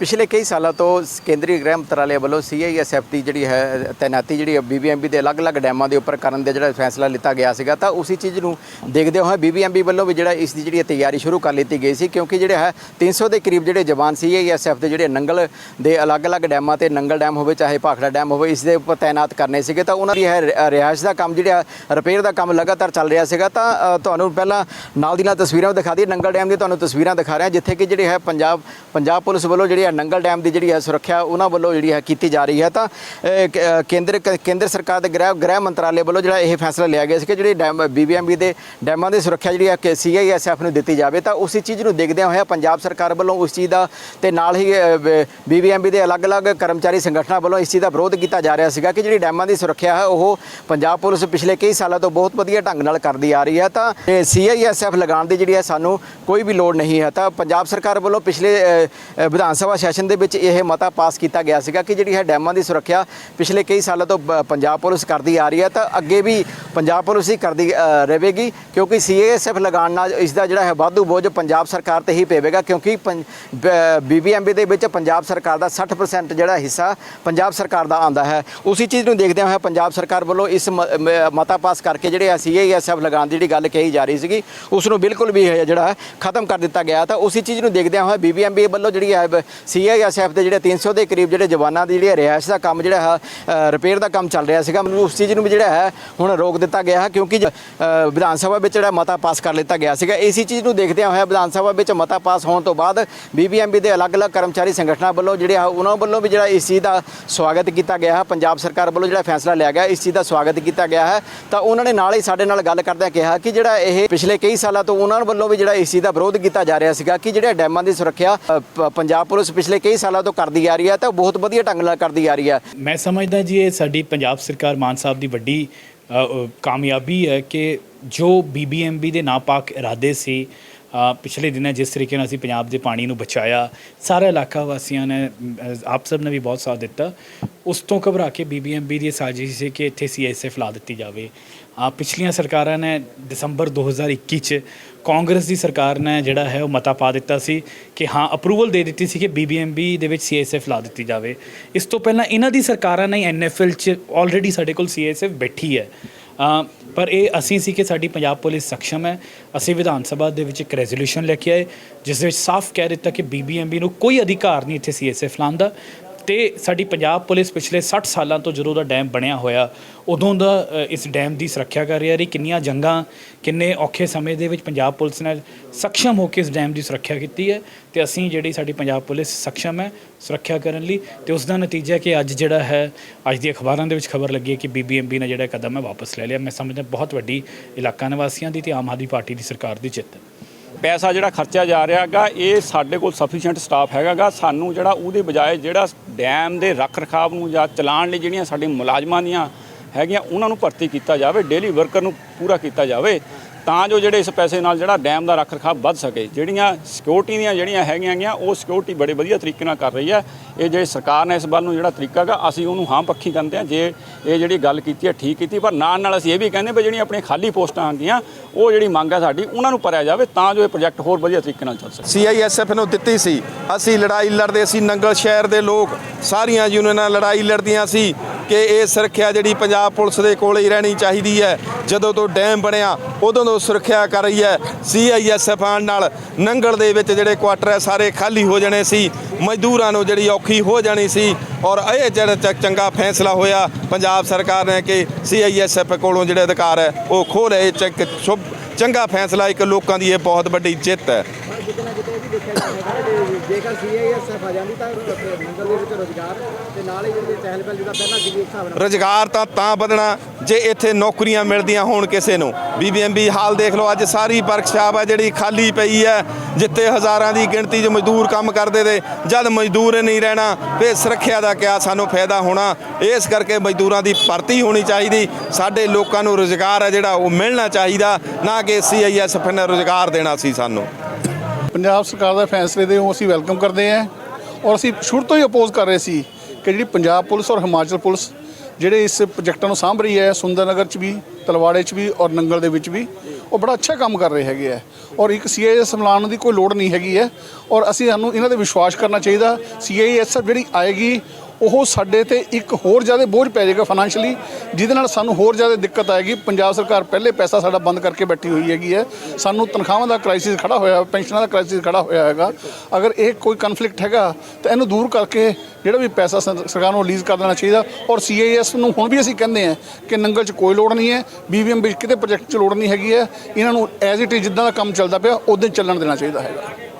ਪਿਛਲੇ ਕਈ ਸਾਲਾਂ ਤੋਂ ਕੇਂਦਰੀ ਗ੍ਰਹਿ ਮੰਤਰਾਲੇ ਵੱਲੋਂ ਸੀਆਈਐਸਐਫ ਦੀ ਜਿਹੜੀ ਹੈ ਤੈਨਾਤੀ ਜਿਹੜੀ ਬੀਬੀਐਮਬੀ ਦੇ ਅਲੱਗ-ਅਲੱਗ ਡੈਮਾਂ ਦੇ ਉੱਪਰ ਕਰਨ ਦੇ ਜਿਹੜਾ ਫੈਸਲਾ ਲਿੱਤਾ ਗਿਆ ਸੀਗਾ, ਤਾਂ ਉਸੇ ਚੀਜ਼ ਨੂੰ ਦੇਖਦੇ ਹੋਏ ਬੀਬੀਐਮਬੀ ਵੱਲੋਂ ਵੀ ਜਿਹੜਾ ਇਸ ਦੀ ਜਿਹੜੀ ਤਿਆਰੀ ਸ਼ੁਰੂ ਕਰ ਲਿੱਤੀ ਗਈ ਸੀ, ਕਿਉਂਕਿ ਜਿਹੜੇ ਹੈ 300 ਦੇ ਕਰੀਬ ਜਿਹੜੇ ਜਵਾਨ ਸੀਆਈਐਸਐਫ ਦੇ ਜਿਹੜੇ ਨੰਗਲ ਦੇ ਅਲੱਗ-ਅਲੱਗ ਡੈਮਾਂ ਤੇ ਨੰਗਲ ਡੈਮ ਹੋਵੇ, ਚਾਹੇ ਭਾਖੜਾ ਡੈਮ ਹੋਵੇ, ਇਸ ਦੇ ਉੱਪਰ ਤਾਇਨਾਤ ਕਰਨੇ ਸੀਗੇ, ਤਾਂ ਉਹਨਾਂ ਦੀ ਹੈ ਰਿਹਾਇਸ਼ ਦਾ ਕੰਮ ਜਿਹੜਾ ਰਿਪੇਅਰ ਦਾ ਕੰਮ ਲਗਾਤਾਰ ਚੱਲ ਰਿਹਾ ਸੀਗਾ, ਤਾਂ ਤੁਹਾਨੂੰ ਪਹਿਲਾਂ ਨਾਲ ਦੀ ਨਾਲ ਤਸਵੀਰਾਂ ਦਿਖਾ ਦਈਏ, ਨੰਗਲ ਡੈਮ ਦੀ ਤੁਹਾਨੂੰ ਤਸਵੀਰਾਂ ਦਿਖਾ ਰਿਹਾ, ਜਿੱਥੇ ਕਿ ਜਿਹੜੇ ਹੈ, ਪੰਜਾਬ ਪੰਜਾਬ ਪੁਲਿਸ ਵੱਲੋਂ ਜਿਹੜੀ ਹੈ ਨੰਗਲ ਡੈਮ ਦੀ ਜਿਹੜੀ ਹੈ ਸੁਰੱਖਿਆ, ਉਹਨਾਂ ਵੱਲੋਂ ਜਿਹੜੀ ਹੈ ਕੀਤੀ ਜਾ ਰਹੀ ਹੈ ਤਾਂ ਕੇਂਦਰ ਕੇਂਦਰ ਸਰਕਾਰ ਦੇ ਗ੍ਰਹਿ ਗ੍ਰਹਿ ਮੰਤਰਾਲੇ ਵੱਲੋਂ ਜਿਹੜਾ ਇਹ ਫੈਸਲਾ ਲਿਆ ਗਿਆ ਸੀ ਕਿ ਜਿਹੜੇ ਡੈਮ ਬੀਬੀਐਮਬੀ ਦੇ ਡੈਮਾਂ ਦੀ ਸੁਰੱਖਿਆ ਜਿਹੜੀ ਹੈ ਸੀਆਈਐਸਐਫ ਨੂੰ ਦਿੱਤੀ ਜਾਵੇ। ਤਾਂ ਉਸੇ ਚੀਜ਼ ਨੂੰ ਦੇਖਦਿਆਂ ਹੋਇਆ ਪੰਜਾਬ ਸਰਕਾਰ ਵੱਲੋਂ ਉਸ ਚੀਜ਼ ਦਾ ਤੇ ਨਾਲ ਹੀ ਬੀਬੀਐਮਬੀ ਦੇ ਅਲੱਗ-ਅਲੱਗ ਕਰਮਚਾਰੀ ਸੰਗਠਨਾਂ ਵੱਲੋਂ ਇਸ ਚੀਜ਼ ਦਾ ਵਿਰੋਧ ਕੀਤਾ ਜਾ ਰਿਹਾ ਸੀਗਾ ਕਿ ਜਿਹੜੀ ਡੈਮਾਂ ਦੀ ਸੁਰੱਖਿਆ ਹੈ, ਉਹ ਪੰਜਾਬ ਪੁਲਿਸ ਪਿਛਲੇ ਕਈ ਸਾਲਾਂ ਤੋਂ ਬਹੁਤ ਵਧੀਆ ਢੰਗ ਨਾਲ ਕਰਦੀ ਆ ਰਹੀ ਹੈ। ਤਾਂ ਸੀਆਈਐਸਐਫ ਲਗਾਉਣ ਦੀ ਜਿਹੜੀ ਹੈ ਸਾਨੂੰ ਕੋਈ ਵੀ ਲੋੜ ਨਹੀਂ ਹੈ। ਤਾਂ ਪੰਜਾਬ ਸਰਕਾਰ ਵੱਲੋਂ ਪਿਛਲੇ ਵਿਧਾਨ ਸਭਾ ਸੈਸ਼ਨ ਦੇ ਵਿੱਚ ਇਹ ਮਤਾ ਪਾਸ ਕੀਤਾ ਗਿਆ ਸੀਗਾ ਕਿ ਜਿਹੜੀ ਹੈ ਡੈਮਾਂ ਦੀ ਸੁਰੱਖਿਆ ਪਿਛਲੇ ਕਈ ਸਾਲਾਂ ਤੋਂ ਪੰਜਾਬ ਪੁਲਿਸ ਕਰਦੀ ਆ ਰਹੀ ਹੈ ਤਾਂ ਅੱਗੇ ਵੀ ਪੰਜਾਬ ਪੁਲਿਸ ਹੀ ਕਰਦੀ ਰਹੇਗੀ ਕਿਉਂਕਿ ਸੀਆਈਐਸਐਫ ਲਗਾਉਣ ਨਾਲ ਇਸ ਦਾ ਜਿਹੜਾ ਹੈ ਵਾਧੂ ਬੋਝ ਪੰਜਾਬ ਸਰਕਾਰ ਤੇ ਹੀ ਪਵੇਗਾ ਕਿਉਂਕਿ ਬੀਬੀਐਮਬੀ ਦੇ ਵਿੱਚ ਪੰਜਾਬ ਸਰਕਾਰ ਦਾ 60% ਜਿਹੜਾ ਹਿੱਸਾ ਪੰਜਾਬ ਸਰਕਾਰ ਦਾ ਆਂਦਾ ਹੈ। ਉਸੇ ਚੀਜ਼ ਨੂੰ ਦੇਖਦਿਆਂ ਹੋਇਆ ਪੰਜਾਬ ਸਰਕਾਰ ਵੱਲੋਂ ਇਸ ਮ- ਮਤਾ ਪਾਸ ਕਰਕੇ ਜਿਹੜੇ ਸੀਆਈਐਸਐਫ ਲਗਾਉਣ ਦੀ ਜਿਹੜੀ ਗੱਲ ਕਹੀ ਜਾ ਰਹੀ ਸੀਗੀ, ਉਸ ਨੂੰ ਬਿਲਕੁਲ ਵੀ ਜਿਹੜਾ ਖਤਮ ਕਰ ਦਿੱਤਾ ਗਿਆ ਤਾਂ ਉਸੇ ਚੀਜ਼ ਨੂੰ ਦੇਖਦਿਆਂ ਹੋਇਆ ਬੀਬੀਐਮਬੀ ਵੱਲੋਂ ਜਿਹੜੀ ਹੈ ਸੀਆਈਐਸਐਫ ਦੇ ਜਿਹੜੇ 300 ਦੇ ਕਰੀਬ ਜਿਹੜੇ ਜਵਾਨਾਂ ਦੀ ਜਿਹੜੀ ਰਿਹਾਇਸ਼ ਦਾ ਕੰਮ ਜਿਹੜਾ ਹੈ ਰਿਪੇਅਰ ਦਾ ਕੰਮ ਚੱਲ ਰਿਹਾ ਸੀਗਾ। ਮੈਨੂੰ ਉਸ ਚੀਜ਼ ਨੂੰ ਵੀ ਜਿਹੜਾ ਹੈ, ਹੁਣ ਰੋਕ ਦਿੱਤਾ ਗਿਆ ਹੈ ਕਿਉਂਕਿ ਜ- ਵਿਧਾਨ ਸਭਾ ਵਿੱਚ ਜਿਹੜਾ ਮਤਾ ਪਾਸ ਕਰ ਲਿੱਤਾ ਗਿਆ ਸੀਗਾ। ਇਸੇ ਚੀਜ਼ ਨੂੰ ਦੇਖਦਿਆਂ ਹੋਇਆ ਵਿਧਾਨ ਸਭਾ ਵਿੱਚ ਮਤਾ ਪਾਸ ਹੋਣ ਤੋਂ ਬਾਅਦ ਬੀਬੀਐਮਬੀ ਦੇ ਅਲੱਗ-ਅਲੱਗ ਕਰਮਚਾਰੀ ਸੰਗਠਨਾਂ ਵੱਲੋਂ ਜਿਹੜੇ ਉਹਨਾਂ ਵੱਲੋਂ ਵੀ ਜਿਹੜਾ ਇਸ ਚੀਜ਼ ਦਾ ਸਵਾਗਤ ਕੀਤਾ ਗਿਆ ਹੈ। ਪੰਜਾਬ ਸਰਕਾਰ ਵੱਲੋਂ ਜਿਹੜਾ ਫੈਸਲਾ ਲਿਆ ਗਿਆ, ਇਸ ਚੀਜ਼ ਦਾ ਸਵਾਗਤ ਕੀਤਾ ਗਿਆ ਹੈ। ਤਾਂ ਉਹਨਾਂ ਨੇ ਨਾਲ ਹੀ ਸਾਡੇ ਨਾਲ ਗੱਲ ਕਰਦਿਆਂ ਕਿਹਾ ਕਿ ਜਿਹੜਾ ਇਹ ਪਿਛਲੇ ਕਈ ਸਾਲਾਂ ਤੋਂ ਉਹਨਾਂ ਵੱਲੋਂ ਵੀ ਜਿਹੜਾ ਇਸ ਚੀਜ਼ ਦਾ ਵਿਰੋਧ ਕੀਤਾ ਜਾ ਰਿਹਾ ਸੀਗਾ ਕਿ ਜਿਹੜੇ ਡੈਮਾਂ ਦੀ ਸੁਰੱਖਿਆ ਪ- ਪੰਜਾਬ ਪੁਲਿਸ ਪਿਛਲੇ ਕਈ ਸਾਲਾਂ ਤੋਂ ਕਰਦੀ ਆ ਰਹੀ ਹੈ ਤਾਂ ਉਹ ਬਹੁਤ ਵਧੀਆ ਢੰਗ ਨਾਲ ਕਰਦੀ ਆ ਰਹੀ ਹੈ ਮੈਂ ਸਮਝਦਾ ਜੀ ਇਹ ਸਾਡੀ ਪੰਜਾਬ ਸਰਕਾਰ ਮਾਨ ਸਾਹਿਬ ਦੀ ਵੱਡੀ ਕਾਮਯਾਬੀ ਹੈ ਕਿ ਜੋ ਬੀਬੀਐਮਬੀ ਦੇ ਨਾਪਾਕ ਇਰਾਦੇ ਸੀ ਪਿਛਲੇ ਦਿਨਾਂ ਜਿਸ ਤਰੀਕੇ ਨਾਲ ਅਸੀਂ ਪੰਜਾਬ ਦੇ ਪਾਣੀ ਨੂੰ ਬਚਾਇਆ, ਸਾਰੇ ਇਲਾਕਾ ਵਾਸੀਆਂ ਨੇ ਆਪ ਸਭ ਨੇ ਵੀ ਬਹੁਤ ਸਾਥ ਦਿੱਤਾ, ਉਸ ਤੋਂ ਘਬਰਾ ਕੇ ਬੀਬੀਐਮਬੀ ਦੀ ਸਾਜ਼ਿਸ਼ ਸੀ ਕਿ ਇੱਥੇ ਸੀਐਸਐਫ ਲਾ ਦਿੱਤੀ ਜਾਵੇ। ਅ, ਪਿਛਲੀਆਂ ਸਰਕਾਰਾਂ ਨੇ ਦਸੰਬਰ 2021 ਚ ਕਾਂਗਰਸ ਦੀ ਸਰਕਾਰ ਨੇ ਜਿਹੜਾ ਹੈ ਉਹ ਮਤਾ ਪਾ ਦਿੱਤਾ ਸੀ ਕਿ ਹਾਂ ਅਪਰੂਵਲ ਦੇ ਦਿੱਤੀ ਸੀ ਕਿ ਬੀਬੀਐਮਬੀ ਦੇ ਵਿੱਚ ਸੀਐਸਐਫ ਲਾ ਦਿੱਤੀ ਜਾਵੇ। ਇਸ ਤੋਂ ਪਹਿਲਾਂ ਇਹਨਾਂ ਦੀ ਸਰਕਾਰਾਂ ਨੇ ਐਨਐਫਐਲ ਚ ਆਲਰੇਡੀ ਸਾਡੇ ਕੋਲ ਸੀਐਸਐਫ ਬੈਠੀ ਹੈ। ਪਰ ਇਹ ਅਸੀਂ ਸੀ ਕਿ ਸਾਡੀ ਪੰਜਾਬ ਪੁਲਿਸ ਸક્ષਮ ਹੈ। ਅਸੀਂ ਵਿਧਾਨ ਸਭਾ ਦੇ ਵਿੱਚ ਇੱਕ ਰੈਜ਼ੋਲੂਸ਼ਨ ਲੈ ਕੇ ਆਏ ਜਿਸ ਵਿੱਚ ਸਾਫ਼ ਕਹਿ ਦਿੱਤਾ ਕਿ ਬੀਬੀਐਮਬੀ ਨੂੰ ਕੋਈ ਅਧਿਕਾਰ ਨਹੀਂ ਇੱਥੇ ਸੀਐਸਐਫ ਲਾਉਣ ਦਾ। ਤੇ ਸਾਡੀ ਪੰਜਾਬ ਪੁਲਿਸ ਪਿਛਲੇ 60 ਸਾਲਾਂ ਤੋਂ ਜਦੋਂ ਦਾ ਡੈਮ ਬਣਿਆ ਹੋਇਆ, ਉਦੋਂ ਦਾ ਇਸ ਡੈਮ ਦੀ ਸੁਰੱਖਿਆ ਕਰ ਰਹੀ ਹੈ। ਕਿੰਨੀਆਂ ਜੰਗਾਂ, ਕਿੰਨੇ ਔਖੇ ਸਮੇਂ ਦੇ ਵਿੱਚ ਪੰਜਾਬ ਪੁਲਿਸ ਨੇ ਸક્ષਮ ਹੋ ਕੇ ਇਸ ਡੈਮ ਦੀ ਸੁਰੱਖਿਆ ਕੀਤੀ ਹੈ ਤੇ ਅਸੀਂ ਜਿਹੜੀ ਸਾਡੀ ਪੰਜਾਬ ਪੁਲਿਸ ਸક્ષਮ ਹੈ ਸੁਰੱਖਿਆ ਕਰਨ ਲਈ ਤੇ ਉਸ ਦਾ ਨਤੀਜਾ ਕਿ ਅੱਜ ਜਿਹੜਾ ਹੈ, ਅੱਜ ਦੀ ਅਖਬਾਰਾਂ ਦੇ ਵਿੱਚ ਖਬਰ ਲੱਗੀ ਹੈ ਕਿ ਬੀਬੀਐਮਬੀ ਨੇ ਜਿਹੜਾ ਕਦਮ ਹੈ ਵਾਪਸ ਲੈ ਲਿਆ। ਮੈਂ ਸਮਝਦਾ ਬਹੁਤ ਵੱਡੀ ਇਲਾਕਾ ਨਿਵਾਸੀਆਂ ਦੀ ਤੇ ਆਮ ਆਦਮੀ ਪਾਰਟੀ ਦੀ ਸਰਕਾਰ ਦੀ ਜਿੱਤ। ਹੈ ਪੈਸਾ ਜਿਹੜਾ ਖਰਚਿਆ ਜਾ ਰਿਹਾ ਹੈਗਾ, ਇਹ ਸਾਡੇ ਕੋਲ ਸਫੀਸ਼ੀਐਂਟ ਸਟਾਫ ਹੈਗਾਗਾ ਸਾਨੂੰ ਜਿਹੜਾ ਉਹਦੇ ਬਜਾਏ ਜਿਹੜਾ ਡੈਮ ਦੇ ਰੱਖ ਰਖਾਵ ਨੂੰ ਜਾਂ ਚਲਾਉਣ ਲਈ ਜਿਹੜੀਆਂ ਸਾਡੇ ਮੁਲਾਜ਼ਮਾਂ ਦੀਆਂ ਹੈਗੀਆਂ, ਉਹਨਾਂ ਨੂੰ ਭਰਤੀ ਕੀਤਾ ਜਾਵੇ ਡੇਲੀ ਵਰਕਰ ਨੂੰ ਪੂਰਾ ਕੀਤਾ ਜਾਵੇ। ਤਾਂ ਜੋ ਜਿਹੜੇ ਇਸ ਪੈਸੇ ਨਾਲ ਜਿਹੜਾ ਡੈਮ ਦਾ ਰੱਖ ਰਖਾਵ ਵੱਧ ਸਕੇ। ਜਿਹੜੀਆਂ ਸਿਕਿਉਰਿਟੀ ਦੀਆਂ ਜਿਹੜੀਆਂ ਹੈਗੀਆਂ ਗੀਆਂ ਉਹ ਸਿਕਿਉਰਿਟੀ ਬੜੇ ਵਧੀਆ ਤਰੀਕੇ ਨਾਲ ਕਰ ਰਹੀ ਹੈ। ਇਹ ਜਿਹੜੀ ਸਰਕਾਰ ਨੇ ਇਸ ਵੱਲ ਨੂੰ ਜਿਹੜਾ ਤਰੀਕਾ ਹੈਗਾ, ਅਸੀਂ ਉਹਨੂੰ ਹਾਂ ਪੱਖੀ ਕਹਿੰਦੇ ਆ ਜੇ ਇਹ ਜਿਹੜੀ ਗੱਲ ਕੀਤੀ ਹੈ, ਠੀਕ ਕੀਤੀ, ਪਰ ਨਾਲ ਨਾਲ ਅਸੀਂ ਇਹ ਵੀ ਕਹਿੰਦੇ ਵੀ ਜਿਹੜੀਆਂ ਆਪਣੀਆਂ ਖਾਲੀ ਪੋਸਟਾਂ ਆਉਂਦੀਆਂ, ਉਹ ਜਿਹੜੀ ਮੰਗ ਹੈ ਸਾਡੀ, ਉਹਨਾਂ ਨੂੰ ਭਰਿਆ ਜਾਵੇ ਤਾਂ ਜੋ ਇਹ ਪ੍ਰੋਜੈਕਟ ਹੋਰ ਵਧੀਆ ਤਰੀਕੇ ਨਾਲ ਚੱਲ ਸਕੇ। ਸੀਆਈਐਸਐਫ ਨੂੰ ਦਿੱਤੀ ਸੀ। ਅਸੀਂ ਲੜਾਈ ਲੜਦੇ ਸੀ, ਨੰਗਲ ਸ਼ਹਿਰ ਦੇ ਲੋਕ, ਸਾਰੀਆਂ ਯੂਨੀਅਨਾਂ ਲੜਾਈ ਲੜਦੀਆਂ ਸੀ ਕਿ ਇਹ ਸੁਰੱਖਿਆ ਜਿਹੜੀ ਪੰਜਾਬ ਪੁਲਿਸ ਦੇ ਕੋਲ ਹੀ ਰਹਿਣੀ ਚਾਹੀਦੀ ਹੈ। ਜਦੋਂ ਤੋਂ ਡੈਮ ਬਣਿਆ ਉਦੋਂ ਤੋਂ ਸੁਰੱਖਿਆ ਕਰ ਰਹੀ ਹੈ। ਸੀਆਈਐਸਐਫ ਆਉਣ ਨਾਲ ਨੰਗਲ ਦੇ ਵਿੱਚ ਜਿਹੜੇ ਕੁਆਟਰ ਹੈ ਸਾਰੇ ਖਾਲੀ ਹੋ ਜਾਣੇ ਸੀ। ਮਜ਼ਦੂਰਾਂ ਨੂੰ ਜਿਹੜੀ ਔਖੀ ਹੋ ਜਾਣੀ ਸੀ ਔਰ ਇਹ ਜਿਹੜਾ ਚੰਗਾ ਫੈਸਲਾ ਹੋਇਆ ਪੰਜਾਬ ਸਰਕਾਰ ਨੇ ਕਿ ਸੀਆਈਐਸਐਫ ਕੋਲੋਂ ਜਿਹੜੇ ਅਧਿਕਾਰ ਹੈ ਉਹ ਖੋਹ ਲਏ। ਚੰਗਾ ਫੈਸਲਾ ਇੱਕ ਲੋਕਾਂ ਦੀ ਇਹ ਬਹੁਤ ਵੱਡੀ ਜਿੱਤ ਹੈ। ਕਿਤੇ ਨਾ ਕਿਤੇ ਇਹ ਵੀ ਦੇਖਿਆ ਜਾਏਗਾ ਕਿ ਜੇਕਰ ਸੀਆਈਐਸਐਫ ਆ ਜਾਂਦੀ ਤਾਂ ਨੰਗਲ ਦੇ ਵਿੱਚ ਰੋਜ਼ਗਾਰ ਤੇ ਨਾਲ ਹੀ ਜਿਹੜੇ ਚਹਿਲ ਪਹਿਲ ਜਿਹੜਾ ਪਹਿਲਾਂ ਸੀ ਇੱਕ ਹਿਸਾਬ ਨਾਲ ਰੁਜ਼ਗਾਰ ਤਾਂ ਤਾਂ ਵਧਣਾ ਜੇ ਇੱਥੇ ਨੌਕਰੀਆਂ ਮਿਲਦੀਆਂ ਹੋਣ ਕਿਸੇ ਨੂੰ ਬੀਬੀਐਮਬੀ ਹਾਲ ਦੇਖ ਲਓ, ਅੱਜ ਸਾਰੀ ਵਰਕਸ਼ਾਪ ਹੈ ਜਿਹੜੀ ਖਾਲੀ ਪਈ ਹੈ, ਜਿੱਥੇ ਹਜ਼ਾਰਾਂ ਦੀ ਗਿਣਤੀ 'ਚ ਮਜ਼ਦੂਰ ਕੰਮ ਕਰਦੇ ਤੇ ਜਦ ਮਜ਼ਦੂਰ ਨਹੀਂ ਰਹਿਣਾ ਫੇ ਸੁਰੱਖਿਆ ਦਾ ਕਿਆ ਸਾਨੂੰ ਫਾਇਦਾ ਹੋਣਾ, ਇਸ ਕਰਕੇ ਮਜ਼ਦੂਰਾਂ ਦੀ ਭਰਤੀ ਹੋਣੀ ਚਾਹੀਦੀ, ਸਾਡੇ ਲੋਕਾਂ ਨੂੰ ਰੁਜ਼ਗਾਰ ਹੈ ਜਿਹੜਾ ਉਹ ਮਿਲਣਾ ਚਾਹੀਦਾ, ਨਾ ਕਿ ਸੀਆਈਐਸਐਫ ਨੇ ਰੁਜ਼ਗਾਰ ਦੇਣਾ ਸੀ ਸਾਨੂੰ। ਪੰਜਾਬ ਸਰਕਾਰ ਦੇ ਫੈਸਲੇ ਦੇ ਉਹ ਅਸੀਂ ਵੈਲਕਮ ਕਰਦੇ ਹਾਂ, ਔਰ ਅਸੀਂ ਸ਼ੁਰੂ ਤੋਂ ਹੀ ਅਪੋਜ਼ ਕਰ ਰਹੇ ਸੀ ਕਿ ਜਿਹੜੀ ਪੰਜਾਬ ਪੁਲਿਸ ਔਰ ਹਿਮਾਚਲ ਪੁਲਿਸ ਜਿਹੜੇ ਇਸ ਪ੍ਰੋਜੈਕਟਾਂ ਨੂੰ ਸਾਂਭ ਰਹੀ ਹੈ, ਸੁੰਦਰਨਗਰ 'ਚ ਵੀ, ਤਲਵਾੜੇ 'ਚ ਵੀ ਔਰ ਨੰਗਲ ਦੇ ਵਿੱਚ ਵੀ, ਉਹ ਬੜਾ ਅੱਛਾ ਕੰਮ ਕਰ ਰਹੇ ਹੈਗੇ ਆ। ਔਰ ਇੱਕ ਸੀਆਈਐਸ ਮਿਲਾਉਣ ਦੀ ਕੋਈ ਲੋੜ ਨਹੀਂ ਹੈਗੀ ਹੈ। ਔਰ ਅਸੀਂ ਸਾਨੂੰ ਇਹਨਾਂ ਤੇ ਵਿਸ਼ਵਾਸ ਕਰਨਾ ਚਾਹੀਦਾ। ਸੀਆਈਐਸ ਜਿਹੜੀ ਆਏਗੀ ਉਹ ਸਾਡੇ ਤੇ ਇੱਕ ਹੋਰ ਜ਼ਿਆਦਾ ਬੋਝ ਪੈ ਜਾਏਗਾ ਫਾਈਨੈਂਸ਼ਲੀ ਜਿਹਦੇ ਨਾਲ ਸਾਨੂੰ ਹੋਰ ਜ਼ਿਆਦਾ ਦਿੱਕਤ ਆਏਗੀ। ਪੰਜਾਬ ਸਰਕਾਰ ਪਹਿਲੇ ਪੈਸਾ ਸਾਡਾ ਬੰਦ ਕਰਕੇ ਬੈਠੀ ਹੋਈ ਹੈਗੀ ਹੈ। ਸਾਨੂੰ ਤਨਖਾਹਾਂ ਦਾ ਕ੍ਰਾਈਸਿਸ ਖੜਾ ਹੋਇਆ ਪੈਨਸ਼ਨਾਂ ਦਾ ਕ੍ਰਾਈਸਿਸ ਖੜਾ ਹੋਇਆ ਹੈਗਾ। ਅਗਰ ਇਹ ਕੋਈ ਕਨਫਲਿਕਟ ਹੈਗਾ, ਤਾਂ ਇਹਨੂੰ ਦੂਰ ਕਰਕੇ ਜਿਹੜਾ ਵੀ ਪੈਸਾ ਸਰਕਾਰ ਨੂੰ ਰਿਲੀਜ਼ ਕਰ ਦੇਣਾ ਚਾਹੀਦਾ। ਔਰ ਸੀਆਈਐਸ ਨੂੰ ਹੁਣ ਵੀ ਅਸੀਂ ਕਹਿੰਦੇ ਹਾਂ ਕਿ ਨੰਗਲ 'ਚ ਕੋਈ ਲੋੜ ਨਹੀਂ ਹੈ ਬੀਬੀਐਮ ਵਿੱਚ ਕਿਤੇ ਪ੍ਰੋਜੈਕਟ 'ਚ ਲੋੜ ਨਹੀਂ ਹੈਗੀ ਹੈ। ਇਹਨਾਂ ਨੂੰ ਐਜ਼ ਇਟ ਇਜ਼ ਜਿੱਦਾਂ ਦਾ ਕੰਮ ਚੱਲਦਾ ਪਿਆ ਉਦਾਂ ਚੱਲਣ ਦੇਣਾ ਚਾਹੀਦਾ ਹੈਗਾ।